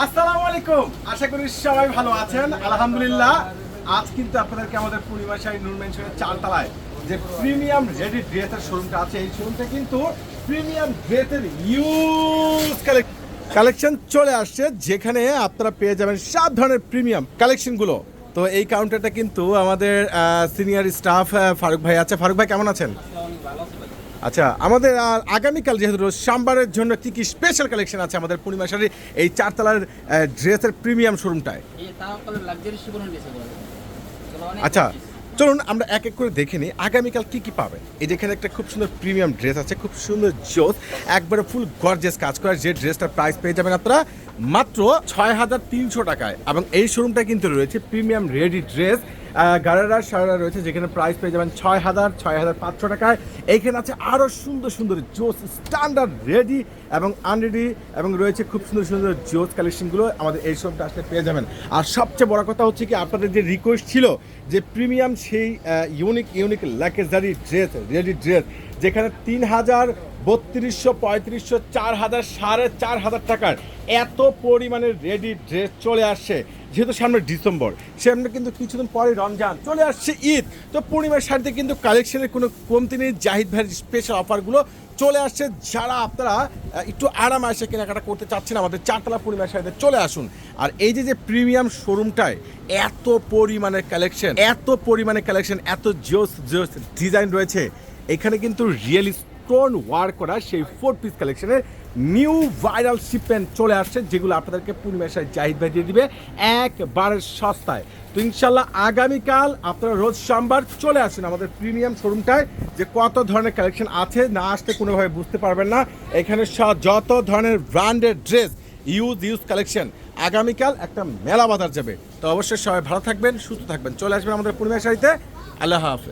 আসসালামু আলাইকুম। আশা করি সবাই ভালো আছেন। আলহামদুলিল্লাহ, আজ কিন্তু আপনাদেরকে আমাদের শাড়ি নুন চারতলায় যে প্রিমিয়াম রেডি ড্রেসের শোরুমটা আছে, এই শোরুমটা কিন্তু প্রিমিয়াম ড্রেসের ইউজ কালেকশন চলে আসছে, যেখানে আপনারা পেয়ে যাবেন সব ধরনের প্রিমিয়াম কালেকশনগুলো। তো এই কাউন্টারটা কিন্তু আমাদের সিনিয়র স্টাফ ফারুক ভাই আছে। ফারুক ভাই, কেমন আছেন? আচ্ছা আমাদের আর আগামীকাল যেহেতু সোমবারের জন্য কি কি স্পেশাল কালেকশন আছে আমাদের পূর্ণিমা শাড়ির এই চারতলার ড্রেসের প্রিমিয়াম শোরুমটায় আচ্ছা। চলুন আমরা এক এক করে দেখে নিই আগামীকাল কি কি পাবেন? এই যেখানে একটা খুব সুন্দর প্রিমিয়াম ড্রেস আছে খুব সুন্দর জোস একবারে ফুল গর্জেস কাজ করা যে ড্রেসটার প্রাইস পেয়ে যাবেন আপনারা মাত্র ছয় হাজার তিনশো টাকায়। এবং এই শোরুমটা কিন্তু রয়েছে প্রিমিয়াম রেডি ড্রেস গাড়ারা সারা রয়েছে, যেখানে প্রাইস পেয়ে যাবেন ছয় হাজার ছয় হাজার পাঁচশো টাকায়। এইখানে আছে আরও সুন্দর সুন্দর জোস স্ট্যান্ডার্ড রেডি এবং আনরেডি এবং রয়েছে খুব সুন্দর সুন্দর জোস কালেকশনগুলো আমাদের এই আসলে পেয়ে যাবেন। আর সবচেয়ে বড় কথা হচ্ছে কি, আপনাদের যে রিকোয়েস্ট ছিল যে প্রিমিয়াম সেই unique unique luxury dress ready dress যেখানে তিন হাজার, বত্রিশশো, পঁয়ত্রিশশো, চার হাজার, সাড়ে চার হাজার টাকার এত পরিমাণে রেডি ড্রেস চলে আসছে যেহেতু সামনে ডিসেম্বর, সামনে কিন্তু কিছুদিন পরে রমজান, চলে আসছে ঈদ। তো পূর্ণিমার শাড়িতে কিন্তু কালেকশনের কোনো কমতি নেই। জাহিদ ভাইয়ের স্পেশাল অফারগুলো চলে আসছে। যারা আপনারা একটু আরাম আসে কেনাকাটা করতে চাচ্ছেন, আমাদের চারতলা পূর্ণিমার শাড়িতে চলে আসুন। আর এই যে যে প্রিমিয়াম শোরুমটায় এত পরিমাণের কালেকশন এত পরিমাণে কালেকশন এত জোস জোস ডিজাইন রয়েছে, এখানে কিন্তু রিয়েল স্টোন ওয়ার্ক করা সেই ফোর পিস কালেকশনের নিউ ভাইরাল শিপমেন্ট চলে আসছে, যেগুলো আপনাদেরকে পূর্ণিমাশায় জাহিদ ভাই দিয়ে দিবে একবারে সস্তায়। তো ইনশাল্লাহ আগামীকাল আপনারা রোজ সোমবার চলে আসুন আমাদের প্রিমিয়াম শোরুমটায় যে কত ধরনের কালেকশন আছে, না আসতে কোনোভাবে বুঝতে পারবেন না। এখানে যত ধরনের branded dress use use collection আগামীকাল একটা মেলা বাজার যাবে। তো অবশ্যই সবাই ভালো থাকবেন, সুস্থ থাকবেন। চলে আসবেন আমাদের পূর্ণিমা শাড়িতে আল্লাহ হাফেজ।